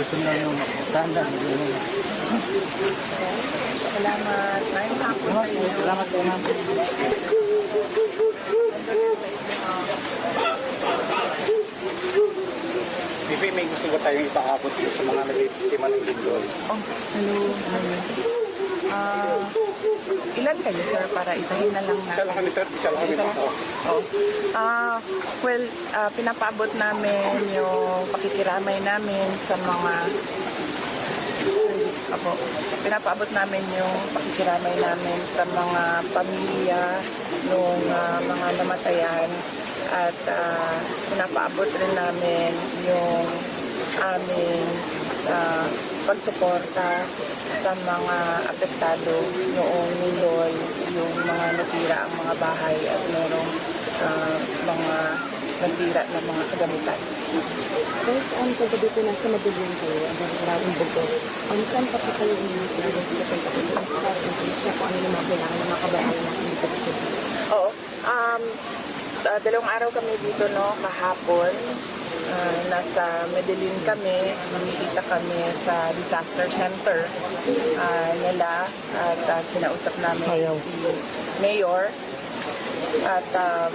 personal yung makutanda. Salamat. Maraming hapon sa. Salamat po ma'am. Bibi, may gusto ba tayong ipaabot sa mga nagtitima ng? Oh, hello. Ah, ilan kayo, sir, para isahin na lang Isa lang kami, sir. Isa lang kami. Isa lang. Oh. Ah, well, ah, pinapaabot namin yung pakikiramay namin sa mga Apo, pinapaabot namin yung pakikiramay namin sa mga pamilya ng mga namatayan at ah, pinapaabot rin namin yung aming ah, pagsuporta sa mga apektado noong lindol, yung mga nasira ang mga bahay at merong ah, mga nasira na mga kagamitan. Guys, ang pagka dito nasa Madugyan kayo, ang maraming bugo. Ang saan pa po kayo umiitin sa pagka dito para siya kung ano yung mga kailangan ng mga kabahayan dito sa Cebu. Oo. Um, ah, dalawang araw kami dito, no, kahapon. Ah, nasa Medellin kami, bumisita kami sa disaster center ah, nila at ah, kinausap namin Ayaw. si Mayor at um,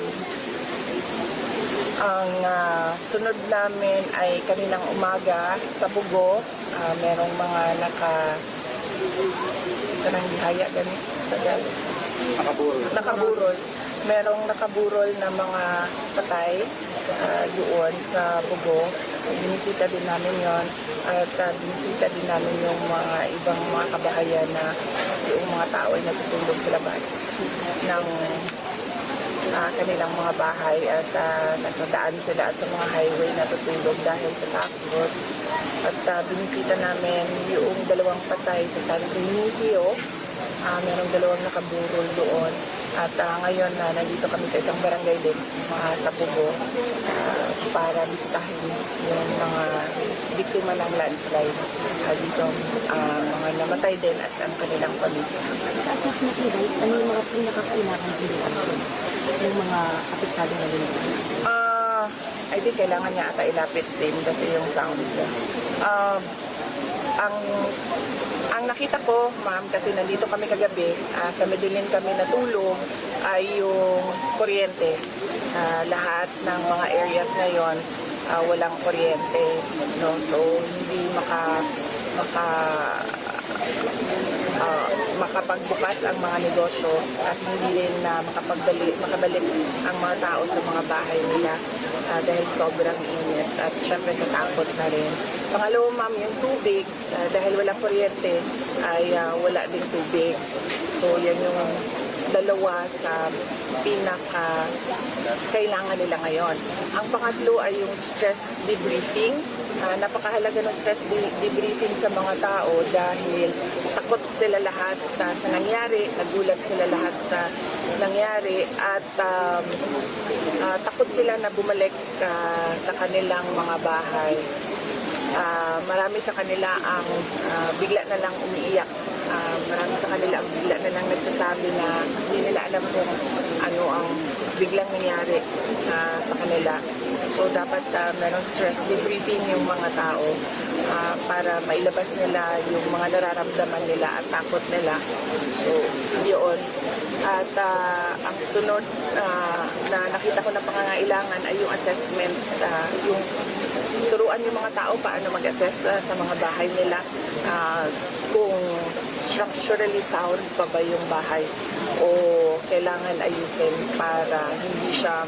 ang ah, sunod namin ay kaninang umaga sa Bugo. Ah, merong mga naka sa nang bihaya ganit tagal Nakaburo. nakaburol. Merong nakaburol na mga patay ah, doon sa Bugo. Binisita din namin yon at ah, binisita din namin yung mga ibang mga kabahayan na yung mga tao ay natutulog sa labas ng ah, kanilang mga bahay at ah, nasa sila at sa mga highway natutulog dahil sa takot. At ah, binisita namin yung dalawang patay sa San Remigio. Ah, merong dalawang nakaburol doon. At ah, ngayon na nandito kami sa isang barangay din, mga sa Pugo, ah, para bisitahin yung mga biktima ng landslide. Ah, dito, ah, mga namatay din at ang kanilang pamilya. Sa assessment niyo guys, ano yung mga pinakakailangan dito yung mga apektado na din? Ah, I think kailangan niya ata ilapit din kasi yung sound. Um, ang ang nakita ko, ma'am, kasi nandito kami kagabi, ah, sa Medellin kami natulog, ay yung kuryente. Ah, lahat ng mga areas na yon ah, walang kuryente. No? So, hindi maka, maka ah, makapagbukas ang mga negosyo at hindi rin na makapagbalik, makabalik ang mga tao sa mga bahay nila ah, dahil sobrang init at syempre sa takot na rin. Pangalawa ma'am, yung tubig, ah, dahil walang kuryente ay ah, wala ding tubig. So yan yung dalawa sa pinaka kailangan nila ngayon. Ang pangatlo ay yung stress debriefing. Ah, napakahalaga ng stress de- debriefing sa mga tao dahil takot sila lahat ah, sa nangyari, nagulat sila lahat sa nangyari at um, ah, takot sila na bumalik ah, sa kanilang mga bahay. Ah, marami sa kanila ang ah, bigla na lang umiiyak. Ah, marami sa kanila ang bigla na lang nagsasabi na hindi nila alam kung ano ang biglang nangyari ah, sa kanila. So dapat ah, meron stress debriefing yung mga tao ah, para mailabas nila yung mga nararamdaman nila at takot nila. So yun. At ah, ang sunod ah, na nakita ko na pangangailangan ay yung assessment, ah, yung turuan yung mga tao paano mag-assess ah, sa mga bahay nila ah, kung structurally sound pa ba yung bahay o kailangan ayusin para hindi siya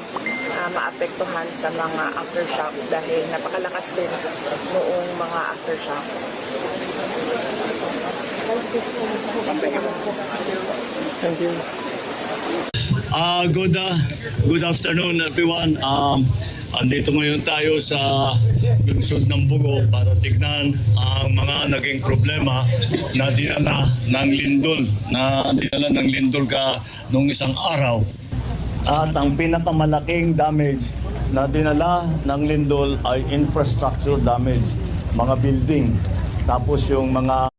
ah, maapektuhan sa mga aftershocks dahil napakalakas din noong mga aftershocks. Thank you. Ah, good uh, good afternoon everyone. Um, andito ngayon tayo sa lungsod ng Bugo para tignan ang mga naging problema na dinala ng lindol, na dinala ng lindol ka nung isang araw. At ang pinakamalaking damage na dinala ng lindol ay infrastructure damage, mga building. Tapos yung mga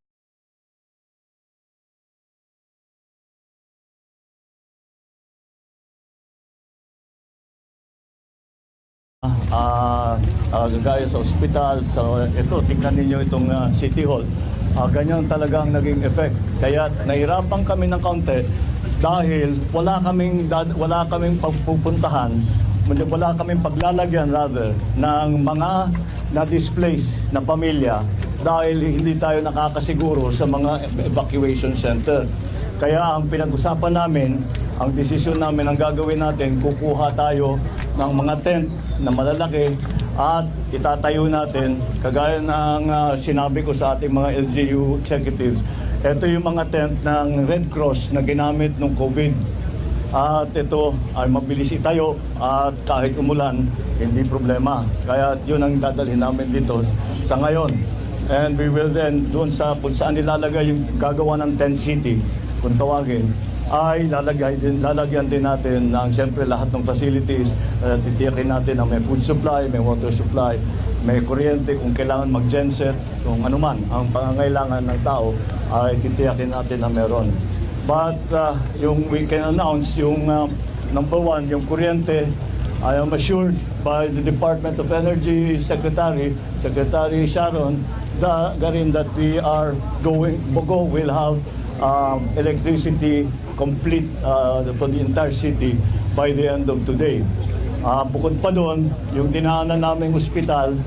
ah, gaya sa ospital, sa ito, tingnan ninyo itong ah, City Hall. Ah, ganyan talagang naging effect. Kaya nahirapan kami ng kaunti dahil wala kaming wala kaming pagpupuntahan, wala kaming paglalagyan rather ng mga na-displaced na pamilya dahil hindi tayo nakakasiguro sa mga evacuation center. Kaya ang pinag-usapan namin, ang desisyon namin, ang gagawin natin, kukuha tayo ng mga tent na malalaki at itatayo natin, kagaya ng ah, sinabi ko sa ating mga LGU executives, ito yung mga tent ng Red Cross na ginamit nung COVID. At ito ay mabilis itayo at kahit umulan, hindi problema. Kaya yun ang dadalhin namin dito sa ngayon. And we will then, doon sa kung saan nilalagay yung gagawa ng tent city, kung tawagin, ay lalagay din, lalagyan din natin ng siyempre lahat ng facilities. Uh, titiyakin natin na may food supply, may water supply, may kuryente kung kailangan mag-genset, kung ano man ang pangangailangan ng tao, ay titiyakin natin na meron. But uh, yung we can announce yung uh, number one, yung kuryente, I am assured by the Department of Energy Secretary, Secretary Sharon, Garin, that we are going, Bogo will have um, electricity complete uh, for the entire city by the end of today. Ah, bukod pa doon, yung dinaanan naming ospital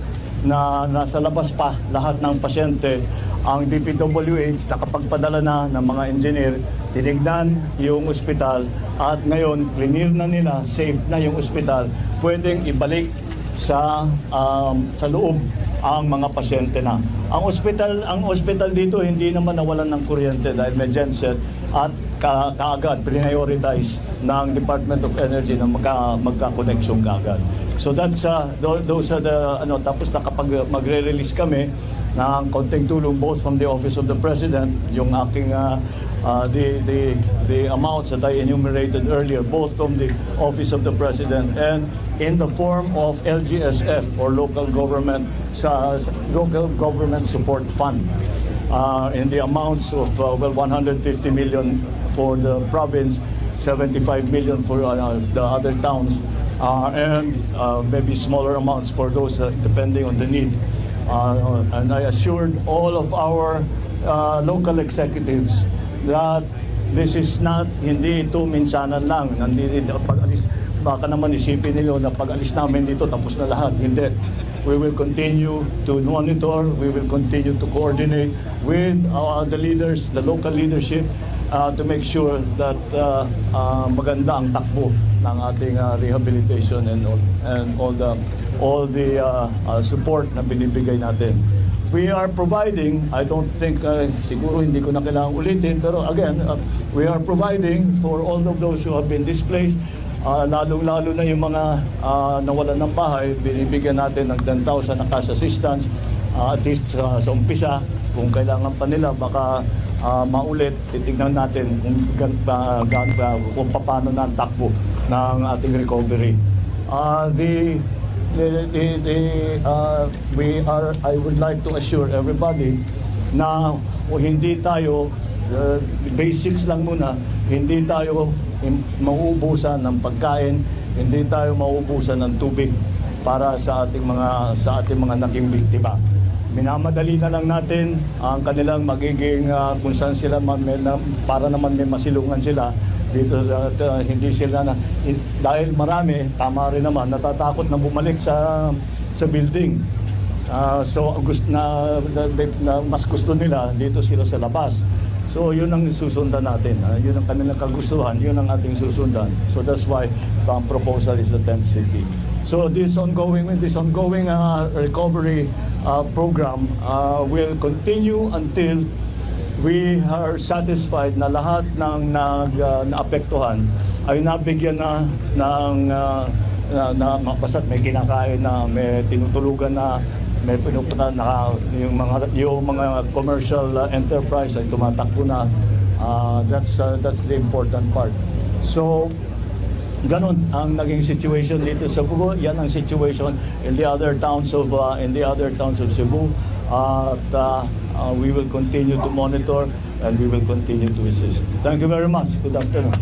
na nasa labas pa lahat ng pasyente, ang DPWH nakapagpadala na ng mga engineer, tinignan yung ospital at ngayon, clear na nila, safe na yung ospital, pwedeng ibalik sa um, sa loob ang mga pasyente na. Ang ospital, ang ospital dito hindi naman nawalan ng kuryente dahil may genset at ka, kaagad prioritize ng Department of Energy na magka, magka-connection kaagad. So that's uh, tho- those are the ano tapos nakapag magre-release kami ng konting tulong both from the office of the president yung aking uh, uh, the, the, the amounts that I enumerated earlier, both from the Office of the President and in the form of LGSF or Local Government, sa- Local Government Support Fund. Uh, in the amounts of, uh, well, 150 million for the province, 75 million for uh, the other towns, uh, and uh, maybe smaller amounts for those uh, depending on the need. Uh, and I assured all of our uh, local executives that this is not, hindi ito minsanan lang. Hindi, pag alis, baka naman isipin nila na pag alis namin dito, tapos na lahat. Hindi. We will continue to monitor, we will continue to coordinate with uh, the leaders, the local leadership, uh, to make sure that uh, uh, maganda ang takbo ng ating uh, rehabilitation and all, and all the all the uh, uh, support na binibigay natin. We are providing, I don't think, uh, siguro hindi ko na kailangang ulitin, pero again, uh, we are providing for all of those who have been displaced, uh, lalong-lalo na yung mga uh, nawalan ng bahay, binibigyan natin ng 10,000 na cash assistance, uh, at least uh, sa umpisa, kung kailangan pa nila, baka uh, maulit, titignan natin kung, gan, uh, gan, uh, kung paano na ang takbo ng ating recovery. Uh, the the, the, the, uh, we are, I would like to assure everybody na o hindi tayo, uh, basics lang muna, hindi tayo mauubusan ng pagkain, hindi tayo mauubusan ng tubig para sa ating mga sa ating mga naging biktima. Minamadali na lang natin ang kanilang magiging uh, kung saan sila ma- may, na, para naman may masilungan sila dito at uh, hindi sila na in- dahil marami tama rin naman natatakot na bumalik sa sa building. Ah, so gusto na, na, na mas gusto nila dito sila sa labas so yun ang susundan natin ah. yun ang kanilang kagustuhan yun ang ating susundan so that's why ang proposal is the 10th city so this ongoing this ongoing uh, recovery uh, program uh, will continue until we are satisfied na lahat ng nag, uh, naapektuhan ay nabigyan na ng uh, na, na basta't may kinakain na, may tinutulugan na, may pinupunta na yung mga yung mga commercial uh, enterprise ay tumatakbo na. Uh, that's uh, that's the important part. So Ganon ang naging situation dito sa Cebu. Yan ang situation in the other towns of uh, in the other towns of Cebu. At uh, uh, we will continue to monitor and we will continue to assist. Thank you very much. Good afternoon.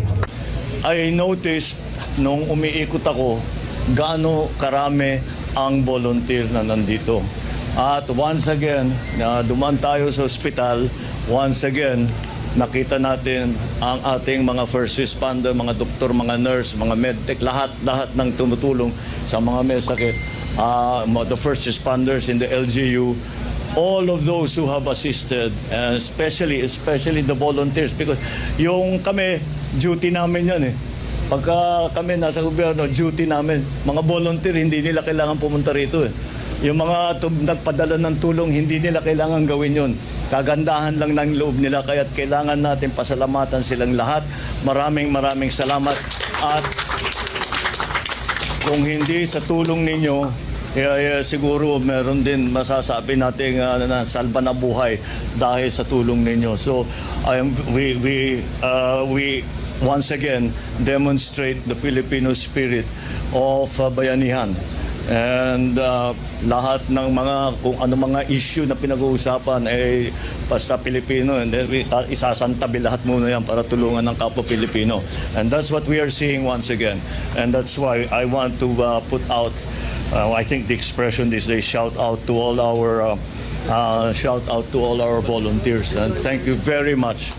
I noticed nung umiikot ako gaano karami ang volunteer na nandito. At once again, na duman tayo sa ospital, once again, nakita natin ang ating mga first responder, mga doktor, mga nurse, mga medtech, lahat lahat ng tumutulong sa mga may sakit. Ah, the first responders in the LGU, all of those who have assisted, especially especially the volunteers because yung kami duty namin yan eh. Pagka kami nasa gobyerno, duty namin. Mga volunteer, hindi nila kailangan pumunta rito eh. Yung mga nagpadala ng tulong, hindi nila kailangan gawin yun. Kagandahan lang ng loob nila, kaya kailangan natin pasalamatan silang lahat. Maraming maraming salamat. At kung hindi sa tulong ninyo, eh, eh, siguro meron din masasabi natin uh, na salba na buhay dahil sa tulong ninyo. So I am, we, we, uh, we once again demonstrate the Filipino spirit of uh, bayanihan. And uh, lahat ng mga kung ano mga issue na pinag-uusapan ay pa sa Pilipino and then we, uh, isasantabi lahat muna yan para tulungan ng kapwa Pilipino. And that's what we are seeing once again. And that's why I want to uh, put out uh, I think the expression these days shout out to all our uh, uh, shout out to all our volunteers and thank you very much